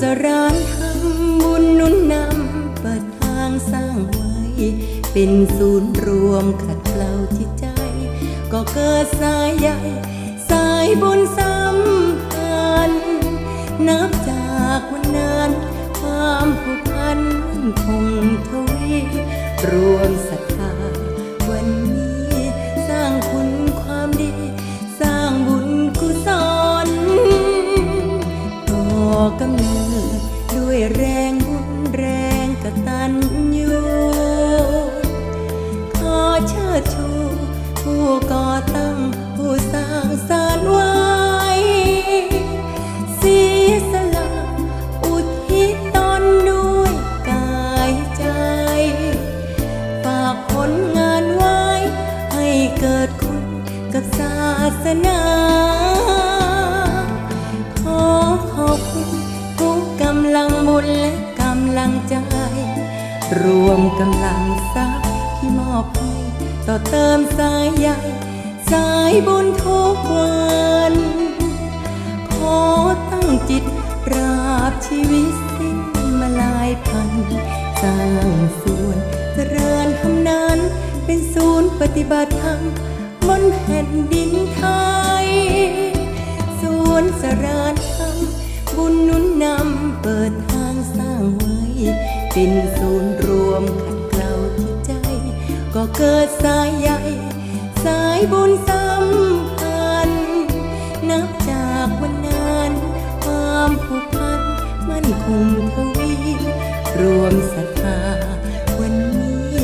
สรานทำบุญนุนนำเปิดทางสร้างไว้ เป็นศูนย์รวมขัดเกลาจิตใจ ก็เกิดสายใหญ่ สายบุญสัมพันธ์นับจากวันนั้นความผูกพันมั่นคงทวีรวมศรัทธาวันนี้สร้างคุณความดี สร้างบุญกุศลต่อกำเนิด ด้วยแรงบุญแรงกตัญญูขอเชิดชู ผู้ก่อตั้งผู้สร้างสรรค์ไว้เสียสละอุทิศตนด้วยกายใจ ฝากผลงานไว้ ให้เกิดคุณกับศาสนา บุญและกำลังใจ รวมกำลังทรัพย์ที่มอบให้ต่อเติมสายใหญ่สายบุญทุกวันขอตั้งจิตปราบชีวิตสิ้นมาลายพันสร้างส่วนเจริญทำนั้น เป็นศูนย์ปฏิบัติธรรมบนแผ่นดินไทยสวนสรานธรรมบุญนุนนำเปิดทาง เป็นศูนย์รวมขัดเกลาจิตใจ ก็เกิดสายใหญ่สายบุญสัมพันธ์นับจากวันนั้นความผูกพันมั่นคงทวีรวมศรัทธาวันนี้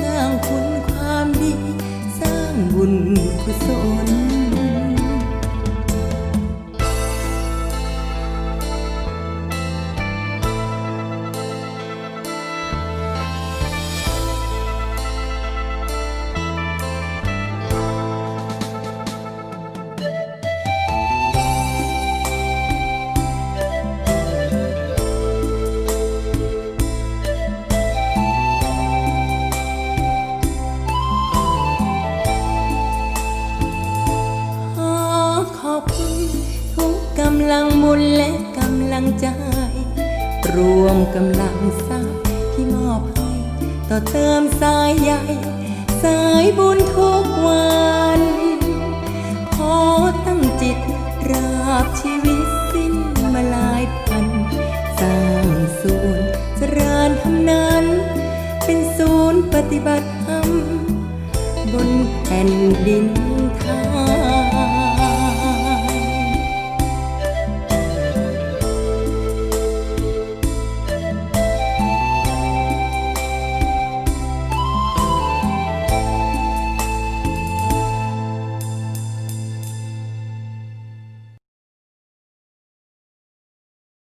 สร้างคุณความดี สร้างบุญกุศล อบคุณทุกกำลังบุญและกำลังใจ รวมกำลังทรัพย์ที่มอบให้ ต่อเติมสายใหญ่ สายบุญทุกวันขอตั้งจิตราบชีวิตสิ้นมาหลายพัน สร้างส่วนเจริญทำนั้น เป็นศูนย์ปฏิบัติธรรมบนแผ่นดินไทย